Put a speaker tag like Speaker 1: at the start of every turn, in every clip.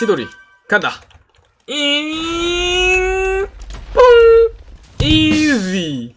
Speaker 1: 치돌이. 간다. 잉. 뽕! 이지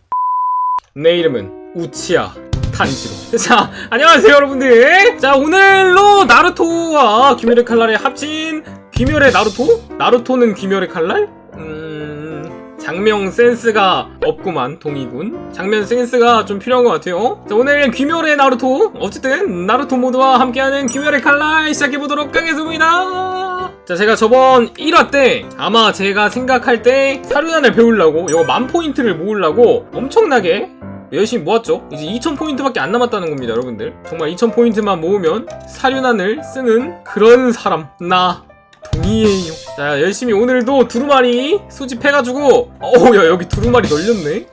Speaker 1: 내 이름은 우치야 탄지로. 자 안녕하세요 여러분들. 자 오늘로 나루토와 귀멸의 칼날의 합친 귀멸의 나루토? 나루토는 귀멸의 칼날? 음... 장명 센스가 없구만 동이군. 장면 센스가 좀 필요한 것 같아요. 자 오늘 귀멸의 나루토. 어쨌든 나루토 모드와 함께하는 귀멸의 칼날 시작해보도록 하겠습니다 자 제가 저번 1화 때 아마 제가 생각할 때 사륜안을 배우려고 이거 만 포인트를 모으려고 엄청나게 열심히 모았죠. 이제 2000포인트밖에 안 남았다는 겁니다 여러분들. 정말 2000포인트만 모으면 사륜안을 쓰는 그런 사람 나 동의해요. 자 열심히 오늘도 두루마리 수집해가지고 어우 야 여기 두루마리 널렸네.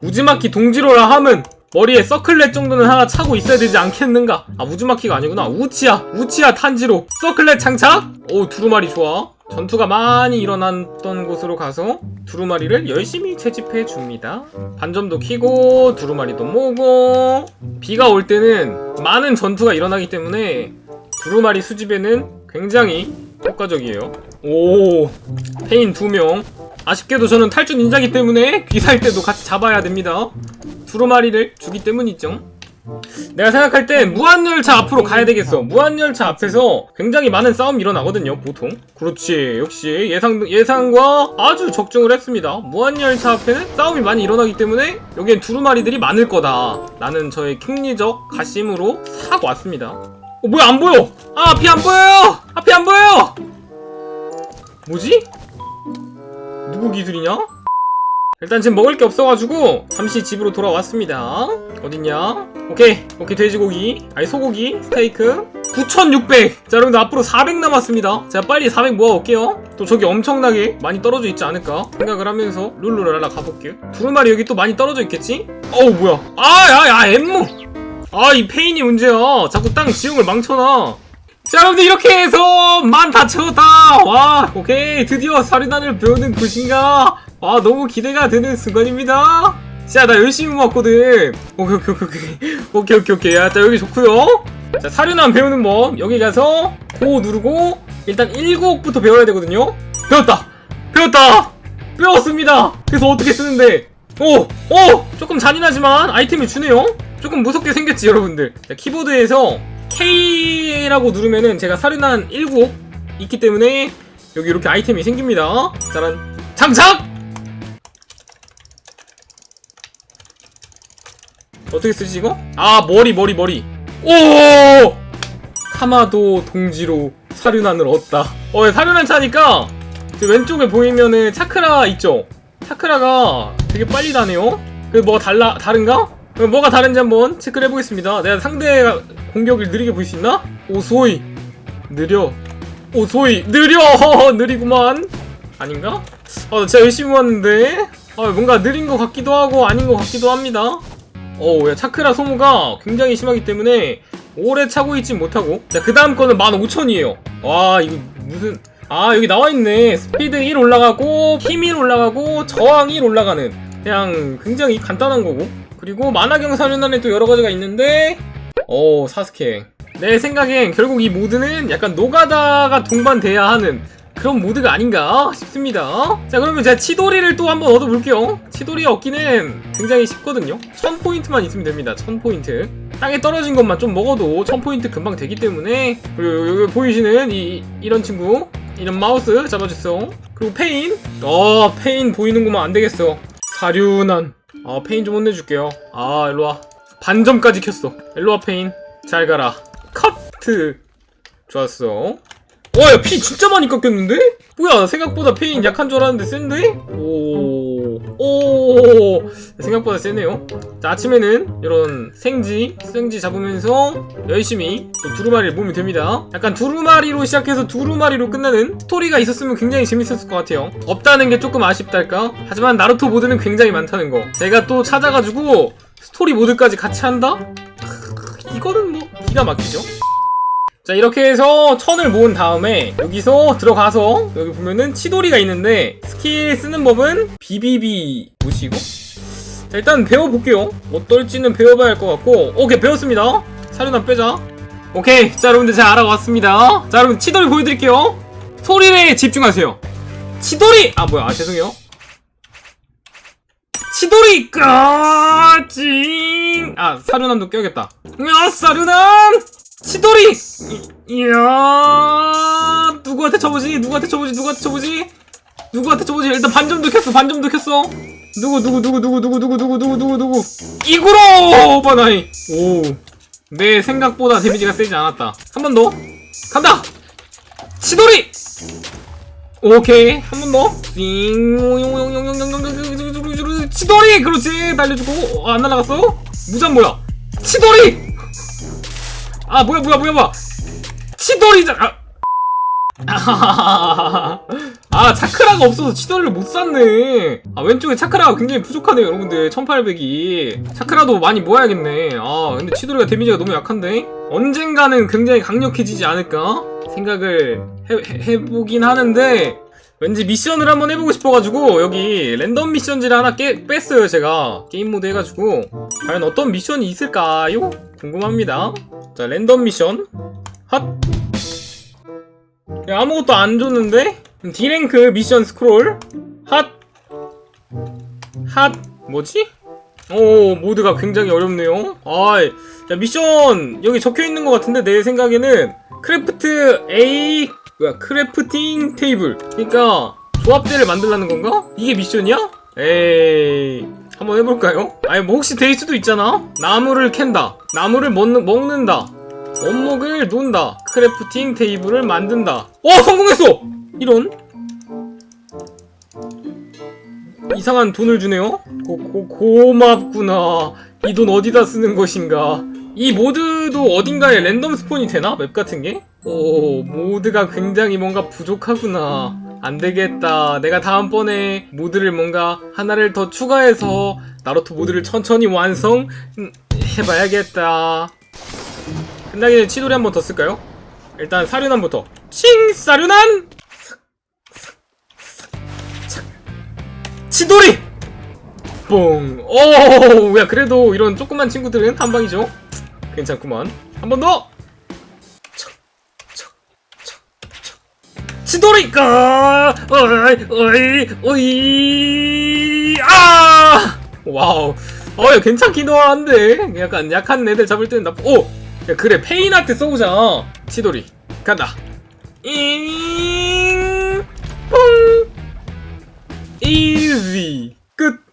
Speaker 1: 우즈마키 동지로라 함은 머리에 서클렛 정도는 하나 차고 있어야 되지 않겠는가? 아 우즈마키가 아니구나. 우치야 우치야 탄지로. 서클렛 장착! 오 두루마리 좋아. 전투가 많이 일어났던 곳으로 가서 두루마리를 열심히 채집해 줍니다. 반점도 키고 두루마리도 모으고. 비가 올 때는 많은 전투가 일어나기 때문에 두루마리 수집에는 굉장히 효과적이에요. 오 페인 2명. 아쉽게도 저는 탈주 닌자기 때문에 귀살 때도 같이 잡아야 됩니다 두루마리를 주기 때문이죠. 내가 생각할 때 무한열차 앞으로 가야 되겠어. 무한열차 앞에서 굉장히 많은 싸움이 일어나거든요 보통. 그렇지. 역시 예상, 예상과 아주 적중을 했습니다. 무한열차 앞에는 싸움이 많이 일어나기 때문에 여기엔 두루마리들이 많을 거다 라는 저의 킹리적 가심으로 사고 왔습니다. 어 뭐야 안 보여! 아 앞이 안 보여요! 앞이 안 보여요! 뭐지? 누구 기술이냐? 일단 지금 먹을 게 없어가지고 잠시 집으로 돌아왔습니다. 어딨냐? 오케이. 오케이 돼지고기. 아니 소고기. 스테이크. 9600! 자 여러분들 앞으로 400 남았습니다. 제가 빨리 400 모아올게요. 또 저기 엄청나게 많이 떨어져 있지 않을까 생각을 하면서 룰루랄라 가볼게요. 두루마리 여기 또 많이 떨어져 있겠지? 어우 뭐야. 아야야 엠무. 아이 페인이 문제야. 자꾸 땅 지형을 망쳐놔 자 여러분들 이렇게 해서 만 다 채웠다. 와 오케이. 드디어 사리단을 배우는 곳인가? 와 너무 기대가 되는 순간입니다. 자 나 열심히 모았거든. 오케이 오케이 오케이 오케이. 오케이 오케이 오케이. 야자 여기 좋구요. 자 사륜안 배우는 법 여기 가서 고 누르고 일단 1곡부터 배워야 되거든요. 배웠다. 배웠다. 배웠습니다. 그래서 어떻게 쓰는데? 오! 오! 조금 잔인하지만 아이템을 주네요. 조금 무섭게 생겼지 여러분들. 자, 키보드에서 K라고 누르면은 제가 사륜한 1곡 있기 때문에 여기 이렇게 아이템이 생깁니다 짜란 장착! 어떻게 쓰지 이거? 아 머리 머리 머리 오! 카마도 동지로 사륜안을 얻다 어 사륜안 차니까 저 왼쪽에 보이면은 차크라 있죠? 차크라가 되게 빨리 다네요 그 뭐가 달라 다른가? 뭐가 다른지 한번 체크를 해보겠습니다. 내가 상대 공격을 느리게 볼 수 있나? 오소이. 느려. 오소이. 느려! 느리구만. 아닌가? 아 진짜 열심히 모았는데. 아 뭔가 느린 것 같기도 하고 아닌 것 같기도 합니다. 어우 야 차크라 소모가 굉장히 심하기 때문에 오래 차고 있진 못하고. 자그 다음 거는 15,000이에요. 와 이거 무슨 아 여기 나와있네. 스피드 1 올라가고 힘 1 올라가고 저항 1 올라가는. 그냥 굉장히 간단한 거고 그리고 만화경 사륜안에 또 여러 가지가 있는데 오 사스케. 내 생각엔 결국 이 모드는 약간 노가다가 동반돼야 하는 그런 모드가 아닌가 싶습니다. 자 그러면 제가 치도리를 또 한번 얻어볼게요. 치도리 얻기는 굉장히 쉽거든요. 1000포인트만 있으면 됩니다. 1000포인트. 땅에 떨어진 것만 좀 먹어도 1000포인트 금방 되기 때문에. 그리고 여기 보이시는 이 이런 친구 이런 마우스 잡아주세요. 그리고 페인. 어 페인 보이는구만. 안되겠어. 사륜한 아 페인 좀 혼내줄게요. 아 일로와. 반점까지 켰어. 일로와 페인. 잘 가라. 커트. 좋았어. 와야 피 진짜 많이 깎였는데? 뭐야 생각보다 페인 약한 줄 알았는데 센데? 오 오 생각보다 세네요. 자 아침에는 이런 생지 생지 잡으면서 열심히 또 두루마리를 모으면 됩니다. 약간 두루마리로 시작해서 두루마리로 끝나는 스토리가 있었으면 굉장히 재밌었을 것 같아요. 없다는 게 조금 아쉽달까? 하지만 나루토 모드는 굉장히 많다는 거. 제가 또 찾아가지고 스토리 모드까지 같이 한다? 크, 이거는 뭐 기가 막히죠 자 이렇게 해서 천을 모은 다음에 여기서 들어가서 여기 보면은 치돌이가 있는데 스킬 쓰는 법은 비비비 보시고 자 일단 배워볼게요 어떨지는 배워봐야 할 것 같고 오케이 배웠습니다 사륜안 빼자 오케이 자 여러분들 잘 알아왔습니다 자 여러분 치돌이 보여드릴게요 스토리에 집중하세요. 치도리! 아, 뭐야. 아, 죄송해요. 치도리! 까징! 아, 사륜함도 껴야겠다. 야, 사륜함! 치도리! 이, 이야, 누구한테 쳐보지? 누구한테 쳐보지? 누구한테 쳐보지? 누구한테 쳐보지? 일단 반점도 켰어, 반점도 켰어. 누구, 누구, 누구, 누구, 누구, 누구, 누구, 누구, 누구, 누구. 이구로! 바나이. 오. 내 생각보다 데미지가 세지 않았다. 한 번 더. 간다! 치도리! 오케이. 한 번 더. 띵. 치도리! 그렇지. 날려주고. 어, 안 날아갔어? 무장 뭐야? 치도리! 아, 뭐야, 뭐야, 뭐야, 뭐야. 치도리잖아. 아, 아, 차크라가 없어서 치도리를 못 샀네. 아, 왼쪽에 차크라가 굉장히 부족하네요, 여러분들. 1800이. 차크라도 많이 모아야겠네. 아, 근데 치도리가 데미지가 너무 약한데? 언젠가는 굉장히 강력해지지 않을까? 생각을 해, 해, 해보긴 하는데, 왠지 미션을 한번 해보고 싶어가지고, 여기 랜덤 미션지를 하나 깨, 뺐어요, 제가. 게임 모드 해가지고. 과연 어떤 미션이 있을까요? 궁금합니다. 자, 랜덤 미션. 핫! 야, 아무것도 안 줬는데? D랭크 미션 스크롤 핫! 핫! 뭐지? 오 모드가 굉장히 어렵네요 아이 자 미션 여기 적혀있는 것 같은데 내 생각에는 크래프트 A 뭐야 크래프팅 테이블 그니까 조합대를 만들라는 건가? 이게 미션이야? 에이 한번 해볼까요? 아니 뭐 혹시 될 수도 있잖아 나무를 캔다 나무를 먹는, 먹는다 원목을 논다. 크래프팅 테이블을 만든다. 어, 성공했어! 이런. 이상한 돈을 주네요? 고, 고, 고맙구나. 이 돈 어디다 쓰는 것인가. 이 모드도 어딘가에 랜덤 스폰이 되나? 맵 같은 게? 오, 모드가 굉장히 뭔가 부족하구나. 안 되겠다. 내가 다음번에 모드를 뭔가 하나를 더 추가해서 나루토 모드를 천천히 완성 음, 해봐야겠다. 끝나기 전에 치돌이 한 번 더 쓸까요? 일단 사륜함부터 칭! 사륜함! 치돌이! 뽕! 오! 야 그래도 이런 조그만 친구들은 한 방이죠? 괜찮구만 한 번 더! 치돌이가! 어이, 어이, 어이, 아! 와우. 어, 야, 괜찮기도 한데. 약간 약한 애들 잡을 때는 나쁘, 오! 야, 그래, 페인아트 써보자. 치돌이. 간다. 잉, 뽕! 이지. 끝.